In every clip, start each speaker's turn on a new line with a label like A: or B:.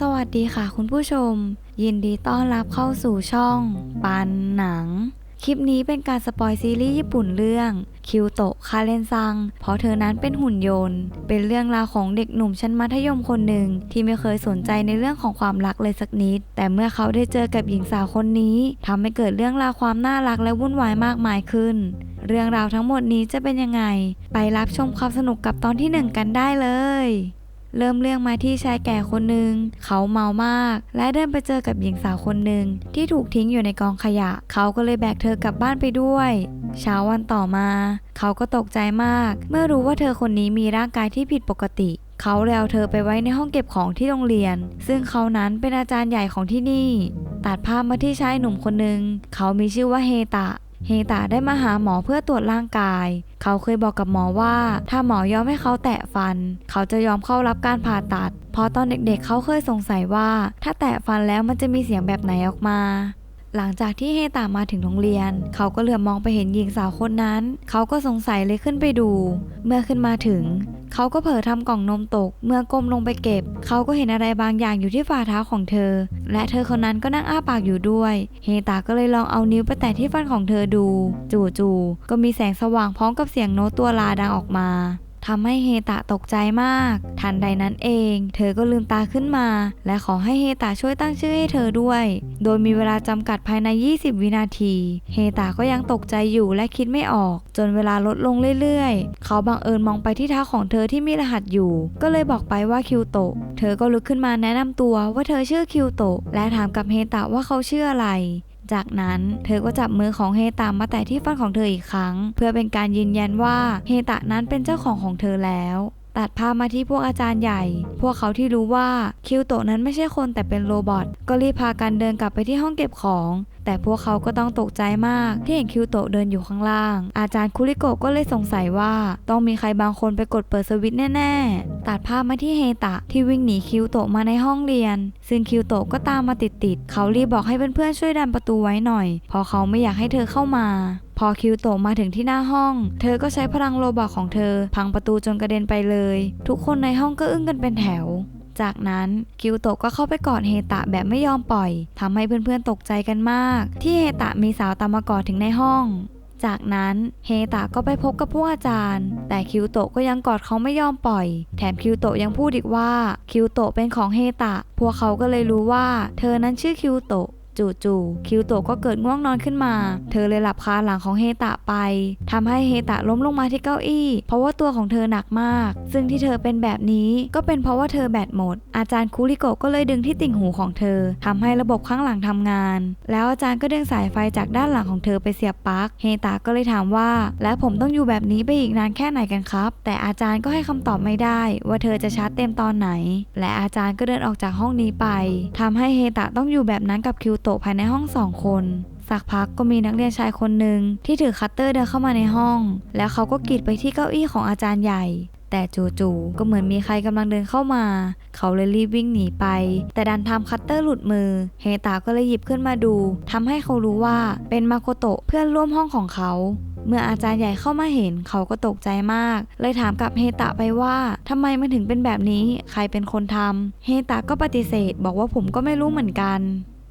A: สวัสดีค่ะคุณผู้ชม ยินดีต้อนรับเข้าสู่ช่อง ปันหนัง คลิปนี้เป็นการสปอยซีรีส์ญี่ปุ่นเรื่อง คิวโตะคาเรนซัง เพราะเธอนั้นเป็นหุ่นยนต์ เป็นเรื่องราวของเด็กหนุ่มชั้นมัธยมคนหนึ่ง ที่ไม่เคยสนใจในเรื่องของความรักเลยสักนิด แต่เมื่อเขาได้เจอกับหญิงสาวคนนี้ทำให้เกิดเรื่องราวความน่ารักและวุ่นวายมากมายขึ้น เรื่องราวทั้งหมดนี้จะเป็นยังไง ไปรับชมความสนุกกับตอนที่หนึ่งกันได้เลย เริ่มเรื่องมาที่ชายแก่คนหนึ่งเขาเมามาก และเดินไปเจอกับหญิงสาวคนหนึ่งที่ถูกทิ้งอยู่ในกองขยะ เขาก็เลยแบกเธอกลับบ้านไปด้วย เช้าวันต่อมา เขาก็ตกใจมาก เมื่อรู้ว่าเธอคนนี้มีร่างกายที่ผิดปกติเขาเลยเอาเธอไปไว้ในห้องเก็บของที่โรงเรียน ซึ่งเขานั้นเป็นอาจารย์ใหญ่ของที่นี่ ตัดภาพมาที่ชายหนุ่มคนหนึ่ง เขามีชื่อว่าเฮตะ เฮตาได้มาหาหมอเพื่อตรวจร่างกาย เขาเคยบอกกับหมอว่า ถ้าหมอยอมให้เขาแตะฟัน เขาจะยอมเข้ารับการผ่าตัด เพราะตอนเด็กๆ เขาเคยสงสัยว่า ถ้าแตะฟันแล้วมันจะมีเสียงแบบไหนออกมา หลังจากที่เฮตามาถึงโรงเรียน เขาก็เหลือบมองไปเห็นหญิงสาวคนนั้น เขาก็สงสัยเลยขึ้นไปดู เมื่อขึ้นมาถึง เขาก็เผลอทำกล่องนมตก เมื่อก้มลงไปเก็บ เขาก็เห็นอะไรบางอย่างอยู่ที่ฝ่าเท้าของเธอ และเธอคนนั้นก็นั่งอ้าปากอยู่ด้วย เฮตาก็เลยลองเอานิ้วไปแตะที่ฟันของเธอดู จู่ๆก็มีแสงสว่างพร้อมกับเสียงโน้ตตัวลาดังออกมา ทำให้เฮตะตกใจมาก ทันใดนั้นเอง เธอก็ลืมตาขึ้นมา และขอให้เฮตะช่วยตั้งชื่อให้เธอด้วย โดยมีเวลาจำกัดภายใน 20 วินาที เฮตะก็ยังตกใจอยู่และคิดไม่ออก จนเวลาลดลงเรื่อยๆ เขาบังเอิญมองไปที่เท้าของเธอที่มีรหัสอยู่ ก็เลยบอกไปว่าคิวโตะ เธอก็ลุกขึ้นมาแนะนำตัวว่าเธอชื่อคิวโตะและถามกับเฮตะว่าเขาชื่ออะไร จากนั้น เธอก็จับมือของเฮตามาแตะที่ฟันของเธออีกครั้ง เพื่อเป็นการยืนยันว่าเฮตะนั้นเป็นเจ้าของของเธอแล้วตัดภาพมาที่พวกอาจารย์ใหญ่ พวกเขาที่รู้ว่าคิวโตะนั้นไม่ใช่คนแต่เป็นโรบอท ก็รีบพากันเดินกลับไปที่ห้องเก็บของแต่พวกเขาก็ต้องตกใจมากที่เห็นคิวโตะเดินอยู่ข้างล่าง อาจารย์คุริโกะก็เลยสงสัยว่าต้องมีใครบางคนไปกดเปิดสวิตช์แน่ ๆ ตัดภาพมาที่เฮตะที่วิ่งหนีคิวโตะมาในห้องเรียน ซึ่งคิวโตะก็ตามมาติดๆ เขารีบบอกให้เพื่อนๆช่วยดันประตูไว้หน่อย เพราะเขาไม่อยากให้เธอเข้ามาพอคิวโตมาถึงที่หน้าห้อง เธอก็ใช้พลังโลบอกของเธอ พังประตูจนกระเด็นไปเลย ทุกคนในห้องก็อึ้งกันเป็นแถว จากนั้นคิวโตะก็เข้าไปกอดเฮตะแบบไม่ยอมปล่อยทำให้เพื่อนๆตกใจกันมาก ที่เฮตะมีสาวตามมากอดถึงในห้อง จากนั้นเฮตะก็ไปพบกับผู้อาจารย์ แต่คิวโตะก็ยังกอดเขาไม่ยอมปล่อย แถมคิวโตะยังพูดอีกว่าคิวโตะเป็นของเฮตะ พวกเขาก็เลยรู้ว่า เธอนั้นชื่อคิวโตะ จู่ๆคิวโตะก็เกิดง่วงนอนขึ้นมา เธอเลยหลับคาหลังของเฮตะไปทำให้เฮตะล้มลงมาที่เก้าอี้ เพราะว่าตัวของเธอหนักมาก ซึ่งที่เธอเป็นแบบนี้ก็เป็นเพราะว่าเธอแบตหมด อาจารย์คุริโกะก็เลยดึงที่ติ่งหูของเธอทำให้ระบบข้างหลังทำงาน แล้วอาจารย์ก็ดึงสายไฟจากด้านหลังของเธอไปเสียบปลั๊กเฮตะก็เลยถามว่า แล้วผมต้องอยู่แบบนี้ไปอีกนานแค่ไหนกันครับ แต่อาจารย์ก็ให้คำตอบไม่ได้ ว่าเธอจะชาร์จเต็มตอนไหน และอาจารย์ก็เดินออกจากห้องนี้ไปทำให้เฮตะต้องอยู่แบบนั้นกับคิวโตะภายในห้องสองคนสักพักก็มีนักเรียนชายคนหนึ่งที่ถือคัตเตอร์เดินเข้ามาในห้อง แล้วเขาก็กรีดไปที่เก้าอี้ของอาจารย์ใหญ่ แต่จู่ๆก็เหมือนมีใครกำลังเดินเข้ามา เขาเลยรีบวิ่งหนีไป แต่ดันทำคัตเตอร์หลุดมือ เฮตาก็เลยหยิบขึ้นมาดูทำให้เขารู้ว่าเป็นมาโคโตะเพื่อนร่วมห้องของเขาเมื่ออาจารย์ใหญ่เข้ามาเห็นเขาก็ตกใจมาก เลยถามกับเฮตะไปว่าทำไมมันถึงเป็นแบบนี้ ใครเป็นคนทำเฮตะก็ปฏิเสธ บอกว่าผมก็ไม่รู้เหมือนกัน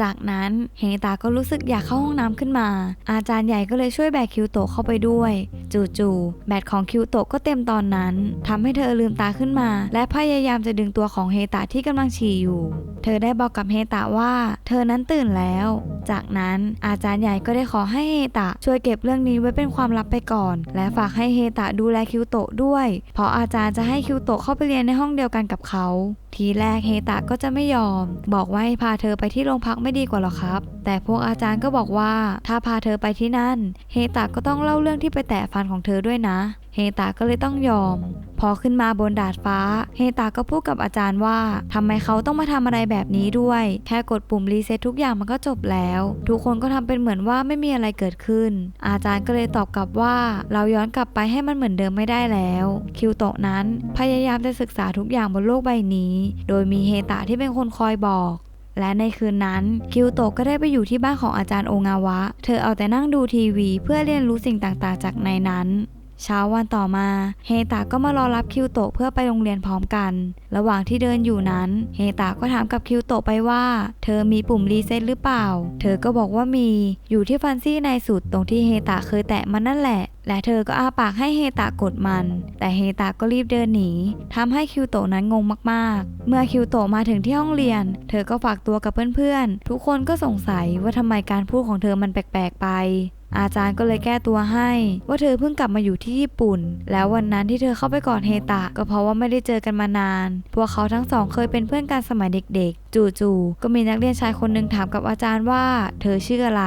A: จากนั้นเฮตาก็รู้สึกอยากเข้าห้องน้ำขึ้นมา อาจารย์ใหญ่ก็เลยช่วยแบกคิวโตเข้าไปด้วย จู่ๆแบตของคิวโตก็เต็มตอนนั้นทำให้เธอลืมตาขึ้นมา และพยายามจะดึงตัวของเฮตาที่กำลังฉี่อยู่ เธอได้บอกกับเฮตาว่า เธอนั้นตื่นแล้ว จากนั้นอาจารย์ใหญ่ก็ได้ขอให้เฮตะช่วยเก็บเรื่องนี้ไว้เป็นความลับไปก่อน และฝากให้เฮตะดูแลคิวโตด้วย เพราะอาจารย์จะให้คิวโตเข้าไปเรียนในห้องเดียวกันกับเขา ทีแรกเฮตะก็จะไม่ยอม บอกว่าให้พาเธอไปที่โรงพักไม่ดีกว่าหรอครับ แต่พวกอาจารย์ก็บอกว่าถ้าพาเธอไปที่นั่น เฮตะก็ต้องเล่าเรื่องที่ไปแตะฟันของเธอด้วยนะ เฮตาก็เลยต้องยอม พอขึ้นมาบนดาดฟ้า เฮตาก็พูดกับอาจารย์ว่าทำไมเขาต้องมาทำอะไรแบบนี้ด้วย แค่กดปุ่มรีเซ็ตทุกอย่างมันก็จบแล้ว ทุกคนก็ทำเป็นเหมือนว่าไม่มีอะไรเกิดขึ้น อาจารย์ก็เลยตอบกลับว่า เราย้อนกลับไปให้มันเหมือนเดิมไม่ได้แล้ว คิวโตะนั้นพยายามจะศึกษาทุกอย่างบนโลกใบนี้ โดยมีเฮตาที่เป็นคนคอยบอกและในคืนนั้น คิวโตะก็ได้ไปอยู่ที่บ้านของอาจารย์โองาวะ เธอเอาแต่นั่งดูทีวีเพื่อเรียนรู้สิ่งต่างๆจากในนั้น เช้าวันต่อมา เฮตาก็มารอรับคิวโตะเพื่อไปโรงเรียนพร้อมกัน ระหว่างที่เดินอยู่นั้น เฮตาก็ถามกับคิวโตะไปว่า เธอมีปุ่มรีเซ็ตหรือเปล่า เธอก็บอกว่ามี อยู่ที่ฟันซี่ในสุดตรงที่เฮตาเคยแตะมันนั่นแหละ และเธอก็อาปากให้เฮตากดมัน แต่เฮตาก็รีบเดินหนีทำให้คิวโตะนั้นงงมากๆ เมื่อคิวโตะมาถึงที่ห้องเรียน เธอก็ฝากตัวกับเพื่อนๆ ทุกคนก็สงสัยว่าทำไมการพูดของเธอมันแปลกๆไป อาจารย์ก็เลยแก้ตัวให้ ว่าเธอเพิ่งกลับมาอยู่ที่ญี่ปุ่น แล้ววันนั้นที่เธอเข้าไปกอดเฮตะ ก็เพราะว่าไม่ได้เจอกันมานาน พวกเขาทั้งสองเคยเป็นเพื่อนกันสมัยเด็กๆ จู่ๆก็มีนักเรียนชายคนหนึ่งถามกับอาจารย์ว่า เธอชื่ออะไร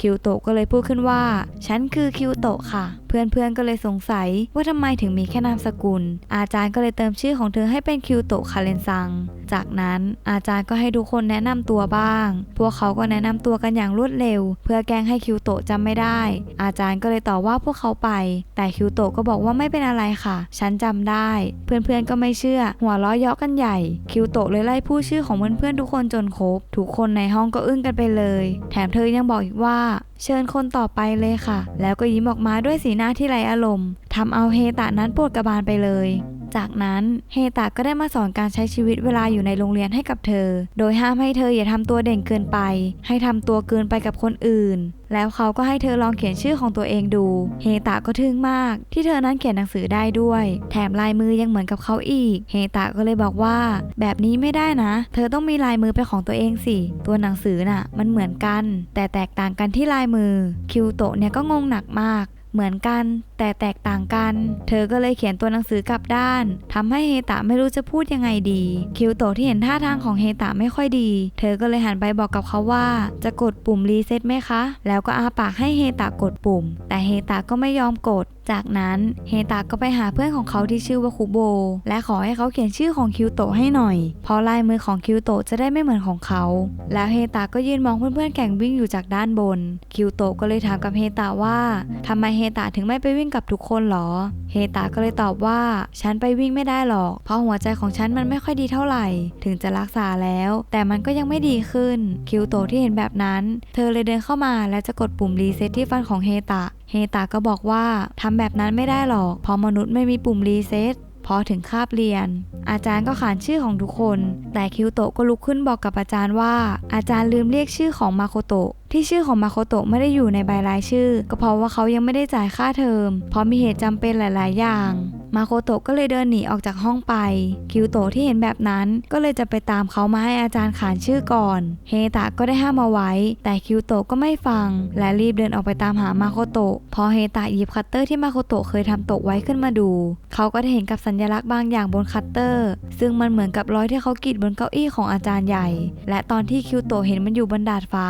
A: คิวโตะก็เลยพูดขึ้นว่า ฉันคือคิวโตะค่ะ เพื่อนๆก็เลยสงสัยว่าทำไมถึงมีแค่นามสกุล อาจารย์ก็เลยเติมชื่อของเธอให้เป็นคิวโตคาเรนซัง จากนั้นอาจารย์ก็ให้ทุกคนแนะนำตัวบ้าง พวกเขาก็แนะนำตัวกันอย่างรวดเร็ว เพื่อแกล้งให้คิวโตะจำไม่ได้ อาจารย์ก็เลยต่อว่าพวกเขาไป แต่คิวโตก็บอกว่าไม่เป็นอะไรค่ะ ฉันจำได้ เพื่อนๆก็ไม่เชื่อ หัวล้อเยาะกันใหญ่ คิวโตเลยไล่พูดชื่อของเพื่อนๆทุกคนจนครบทุกคนในห้องก็อึ้งกันไปเลย แถมเธอยังบอกอีกว่า เชิญคนต่อไปเลยค่ะ แล้วก็ยิ้มออกมาด้วยสีหน้าที่ไร้อารมณ์ทำเอาเฮตะนั้นปวดกระบาลไปเลย จากนั้นเฮตะก็ได้มาสอนการใช้ชีวิตเวลาอยู่ในโรงเรียนให้กับเธอ โดยห้ามให้เธออย่าทำตัวเด่นเกินไป ให้ทำตัวเกินไปกับคนอื่น แล้วเขาก็ให้เธอลองเขียนชื่อของตัวเองดู เฮตะก็ทึ่งมาก ที่เธอนั้นเขียนหนังสือได้ด้วย แถมลายมือยังเหมือนกับเขาอีก เฮตะก็เลยบอกว่า แบบนี้ไม่ได้นะ เธอต้องมีลายมือเป็นของตัวเองสิ ตัวหนังสือน่ะ มันเหมือนกัน แต่แตกต่างกันที่ลายมือ คิวโตะเนี่ยก็งงหนักมาก เหมือนกัน แต่แตกต่างกัน เธอก็เลยเขียนตัวหนังสือกลับด้านทำให้เฮตะไม่รู้จะพูดยังไงดี คิวโตะที่เห็นท่าทางของเฮตะไม่ค่อยดี เธอก็เลยหันไปบอกกับเขาว่า จะกดปุ่มรีเซ็ตไหมคะ แล้วก็อาปากให้เฮตะกดปุ่ม แต่เฮตะก็ไม่ยอมกด จากนั้นเฮตะก็ไปหาเพื่อนของเขาที่ชื่อว่าคุโบ และขอให้เขาเขียนชื่อของคิวโตะให้หน่อย เพราะลายมือของคิวโตะจะได้ไม่เหมือนของเขา แล้วเฮตะก็ยืนมองเพื่อนๆแข่งวิ่งอยู่จากด้านบน คิวโตะก็เลยถามกับเฮตะว่าทำไมเฮตะถึงไม่ไปวิ่งกับทุกคนหรอ เฮตะก็เลยตอบว่าฉันไปวิ่งไม่ได้หรอก เพราะหัวใจของฉันมันไม่ค่อยดีเท่าไหร่ ถึงจะรักษาแล้ว แต่มันก็ยังไม่ดีขึ้น คิวโตะที่เห็นแบบนั้น เธอเลยเดินเข้ามาและจะกดปุ่มรีเซ็ตที่ฟันของเฮตะ เฮตาก็บอกว่าทำแบบนั้นไม่ได้หรอกเพราะมนุษย์ไม่มีปุ่มรีเซ็ตพอถึงคาบเรียน อาจารย์ก็ขานชื่อของทุกคน แต่คิวโตะก็ลุกขึ้นบอกกับอาจารย์ว่า อาจารย์ลืมเรียกชื่อของมาโคโตะ ที่ชื่อของมาโคโตะไม่ได้อยู่ในใบรายชื่อ ก็เพราะว่าเขายังไม่ได้จ่ายค่าเทอม เพราะมีเหตุจำเป็นหลาย ๆ อย่าง มาโคโตะก็เลยเดินหนีออกจากห้องไป คิวโตะที่เห็นแบบนั้น ก็เลยจะไปตามเขามาให้อาจารย์ขานชื่อก่อน เฮตะก็ได้ห้ามเอาไว้ แต่คิวโตะก็ไม่ฟัง และรีบเดินออกไปตามหามาโคโตะ พอเฮตะหยิบคัตเตอร์ที่มาโคโตะเคยทำตกไว้ขึ้นมาดู เขาก็ได้เห็นกับสัญลักษณ์บางอย่างบนคัตเตอร์ ซึ่งมันเหมือนกับรอยที่เขากรีดบนเก้าอี้ของอาจารย์ใหญ่ และตอนที่คิวโตะเห็นมันอยู่บนดาดฟ้า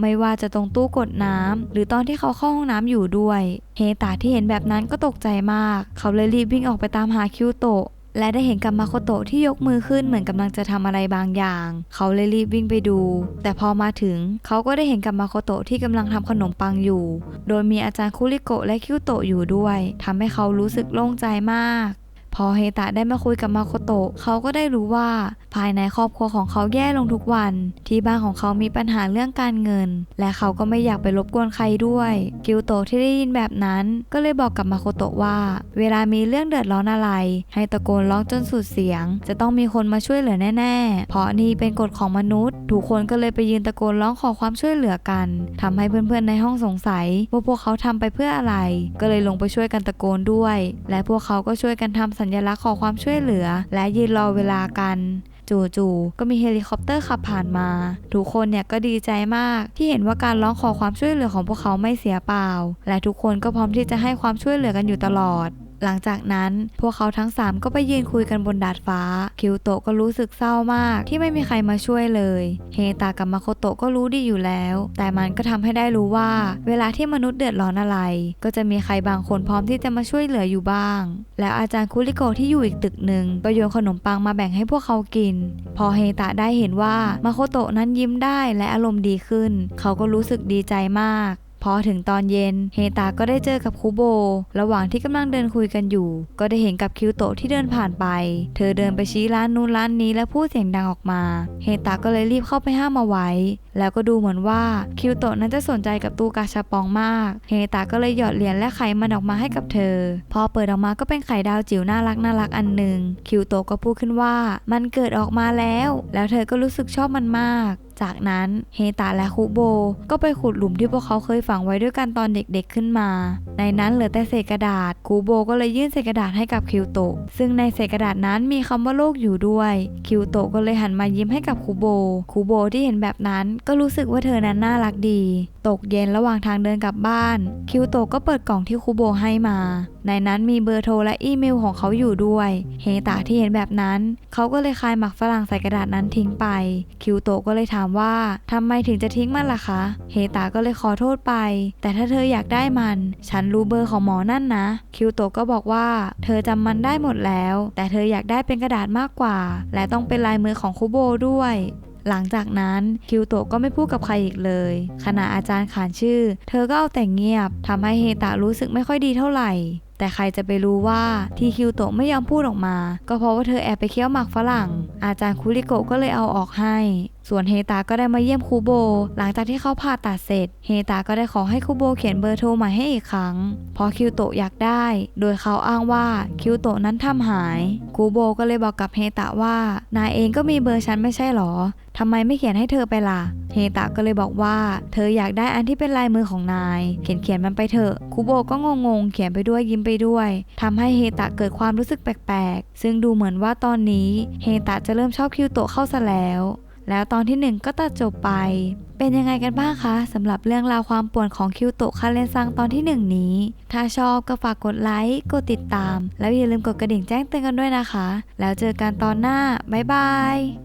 A: ไม่ว่าว่าจะตรงตู้กดน้ำหรือตอนที่เขาเข้าห้องน้ำอยู่ด้วย เฮตาที่เห็นแบบนั้นก็ตกใจมาก เขาเลยรีบวิ่งออกไปตามหาคิวโตะและได้เห็นกับมาโคโตะที่ยกมือขึ้นเหมือนกำลังจะทำอะไรบางอย่าง เขาเลยรีบวิ่งไปดู แต่พอมาถึง เขาก็ได้เห็นกับมาโคโตะที่กำลังทำขนมปังอยู่ โดยมีอาจารย์คุริโกะและคิวโตะอยู่ด้วยทำให้เขารู้สึกโล่งใจมาก พอเฮตะได้มาคุยกับมาโคโตะเขาก็ได้รู้ว่า ภายในครอบครัวของเขาแย่ลงทุกวัน ที่บ้านของเขามีปัญหาเรื่องการเงิน และเขาก็ไม่อยากไปรบกวนใครด้วย กิวโตะที่ได้ยินแบบนั้นก็เลยบอกกับมาโคโตะว่า เวลามีเรื่องเดือดร้อนอะไร ให้ตะโกนร้องจนสุดเสียง จะต้องมีคนมาช่วยเหลือแน่ ๆ เพราะนี่เป็นกฎของมนุษย์ทุกคนก็เลยไปยืนตะโกนร้องขอความช่วยเหลือกันทำให้เพื่อนๆในห้องสงสัยว่าพวกเขาทำไปเพื่ออะไร ก็เลยลงไปช่วยกันตะโกนด้วย และพวกเขาก็ช่วยกันทำสัญลักษณ์ขอความช่วยเหลือ และยืนรอเวลากันจู่ๆ ก็มีเฮลิคอปเตอร์ขับผ่านมา ทุกคนเนี่ยก็ดีใจมากที่เห็นว่าการร้องขอความช่วยเหลือของพวกเขาไม่เสียเปล่า และทุกคนก็พร้อมที่จะให้ความช่วยเหลือกันอยู่ตลอด หลังจากนั้นพวกเขาทั้ง 3 ก็ไปยืนคุยกันบนดาดฟ้า คิวโตะก็รู้สึกเศร้ามาก ที่ไม่มีใครมาช่วยเลย เฮตากับมาโคโตะก็รู้ดีอยู่แล้ว แต่มันก็ทำให้ได้รู้ว่า เวลาที่มนุษย์เดือดร้อนอะไร ก็จะมีใครบางคนพร้อมที่จะมาช่วยเหลืออยู่บ้าง แล้วอาจารย์คุริโกะที่อยู่อีกตึกหนึ่งก็โยนขนมปังมาแบ่งให้พวกเขากิน พอเฮตะได้เห็นว่ามาโคโตะนั้นยิ้มได้และอารมณ์ดีขึ้น เขาก็รู้สึกดีใจมาก พพอถึงตอนเย็นเฮตาก็ได้เจอกับคูโบ ระหว่างที่กำลังเดินคุยกันอยู่ ก็ได้เห็นกับคิวโตะที่เดินผ่านไป เธอเดินไปชี้ร้านนู้นร้านนี้และพูดเสียงดังออกมา เฮตาก็เลยรีบเข้าไปห้ามเอาไว้ แล้วก็ดูเหมือนว่าคิวโตะนั้นจะสนใจกับตู้กาชาปองมาก เฮตาก็เลยหยอดเหรียญและไขมันออกมาให้กับเธอ พอเปิดออกมาก็เป็นไข่ดาวจิ๋วน่ารักน่ารักอันหนึ่งคิวโตะก็พูดขึ้นว่า มันเกิดออกมาแล้ว แล้วเธอก็รู้สึกชอบมันมากจากนั้นเฮตาและคุโบ ก็ไปขุดหลุมที่พวกเขาเคยฝังไว้ด้วยกันตอนเด็กๆขึ้นมา ในนั้นเหลือแต่เศษกระดาษคูโบก็เลยยื่นเศษกระดาษให้กับคิวโตะซึ่งในเศษกระดาษนั้นมีคำว่าโลกอยู่ด้วย คิวโตะก็เลยหันมายิ้มให้กับคูโบคูโบที่เห็นแบบนั้นก็รู้สึกว่าเธอนั้นน่ารักดี ตกเย็นระหว่างทางเดินกลับบ้าน คิวโตะก็เปิดกล่องที่คูโบให้มา ในนั้นมีเบอร์โทรและอีเมลของเขาอยู่ด้วย เฮตาที่เห็นแบบนั้น เขาก็เลยคายหมักฝรั่งใส่กระดาษนั้นทิ้งไป คิวโตะก็เลยถามว่าทำไมถึงจะทิ้งมันล่ะคะ เฮตาก็เลยขอโทษไป แต่ถ้าเธออยากได้มัน ฉันรู้เบอร์ของหมอนั่นนะ คิวโตะก็บอกว่า เธอจำมันได้หมดแล้ว แต่เธออยากได้เป็นกระดาษมากกว่า และต้องเป็นลายมือของคุโบด้วย หลังจากนั้นคิวโตะก็ไม่พูดกับใครอีกเลย ขณะอาจารย์ขานชื่อ เธอก็เอาแต่เงียบทำให้เฮตารู้สึกไม่ค่อยดีเท่าไหร่แต่ใครจะไปรู้ว่าที่คิวโตะไม่ยอมพูดออกมา ก็เพราะว่าเธอแอบไปเคี้ยวหมากฝรั่ง อาจารย์คุริโกะก็เลยเอาออกให้ ส่วนเฮตาก็ได้มาเยี่ยมคูโบ หลังจากที่เขาผ่าตัดเสร็จ เฮตาก็ได้ขอให้คูโบเขียนเบอร์โทรใหม่ให้อีกครั้ง เพราะคิวโตะอยากได้ โดยเขาอ้างว่าคิวโตะนั้นทำหาย คูโบก็เลยบอกกับเฮตาว่านายเองก็มีเบอร์ฉันไม่ใช่หรอทำไมไม่เขียนให้เธอไปล่ะ เฮตาก็เลยบอกว่า เธออยากได้อันที่เป็นลายมือของนาย เขียนเขียนมันไปเถอะคูโบก็งงงๆ เขียนไปด้วยยิ้มไปด้วยทำให้เฮตาเกิดความรู้สึกแปลกๆ ซึ่งดูเหมือนว่าตอนนี้ เฮตาจะเริ่มชอบคิวโตะเข้าซะแล้ว แล้วตอนที่หนึ่งก็ตัดจบไป เป็นยังไงกันบ้างคะสำหรับเรื่องราวความป่วนของคิวโตคาเลนซังตอนที่หนึ่งนี้ ถ้าชอบก็ฝากกดไลค์ กดติดตาม แล้วอย่าลืมกดกระดิ่งแจ้งเตือนกันด้วยนะคะ แล้วเจอกันตอนหน้า บ๊ายบาย